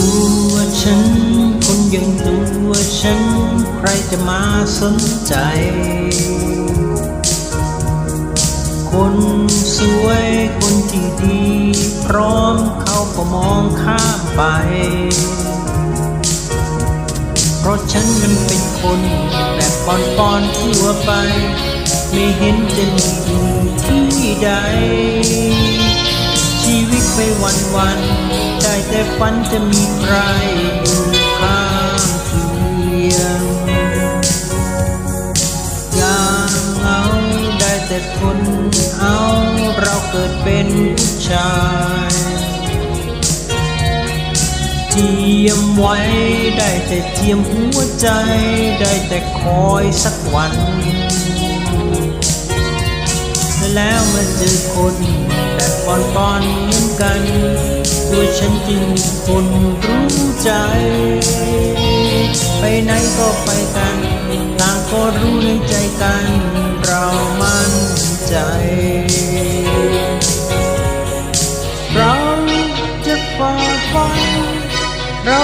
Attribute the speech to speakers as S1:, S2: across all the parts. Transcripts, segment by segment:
S1: ตัวฉัน คนอย่างตัวฉัน ใครจะมาสนใจ คนสวยคนที่ดี พร้อมเขาก็มองข้ามไป เพราะฉันนั้นเป็นคนแบบปอนปอนทั่วไป ไม่เห็นจะมีที่ใด ชีวิตไปวันวัน ได้แต่ฝันจะมีใครอยู่ข้างเคียงอย่างเงาได้แต่ทนเอาเราเกิดเป็นผู้ชายเทียมไว้ได้แต่เทียมหัวใจ ได้แต่คอยสักวัน แล้วมาเจอคนแบบปอนปอนเหมือนกันตัวยฉันจึงมีคนรู้ใจ ไปไหนก็ไปกันต่างก็รู้ในใจกัน เรามั่นใจ เราจะฝ่าฟันเรา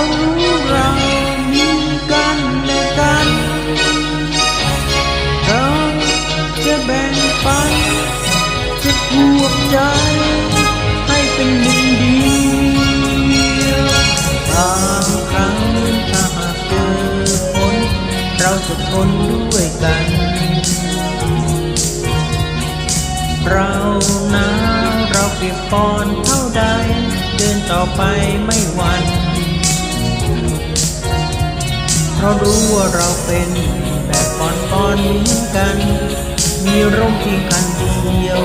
S1: ใจให้เป็นหนึ่งเดียวบางครั้งถ้าหากเจอฝนเราจะทนด้วยกัน เราหนาวเราเปียกปอนเท่าใด เดินต่อไปไม่หวั่นเพราะรู้ว่าเราเป็นแบบปอนปอนเหมือนกัน มีร่มเพียงคันเดียว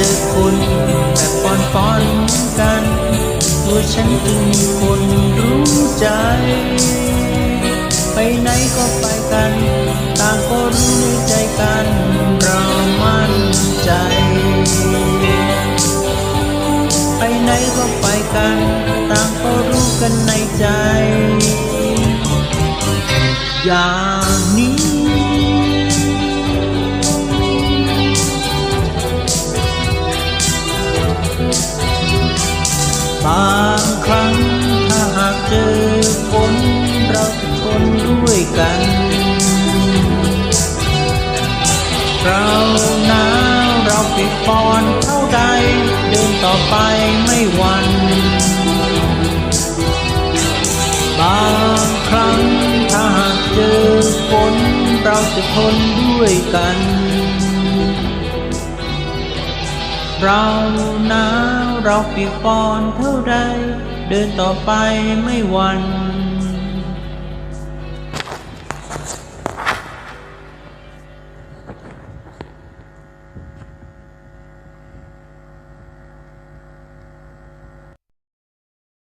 S1: จอคนแบบปอนปอนกันตัวฉันจึงมีคนรู้ใจ ไปไหนก็ไปกัน ต่างก็รู้ในใจกันเรามั่นใจ ไปไหนก็ไปกัน ต่างก็รู้กันในใจ อย่า เราหนาวเราปีกปอนเท่าใด เดินต่อไปไม่หวัน่นบางครั้งถ้าหากเจอฝนเราจะทนด้วยกัน เราหนาวเราปีกปอนเท่าใด เดินต่อไปไม่หวัน่น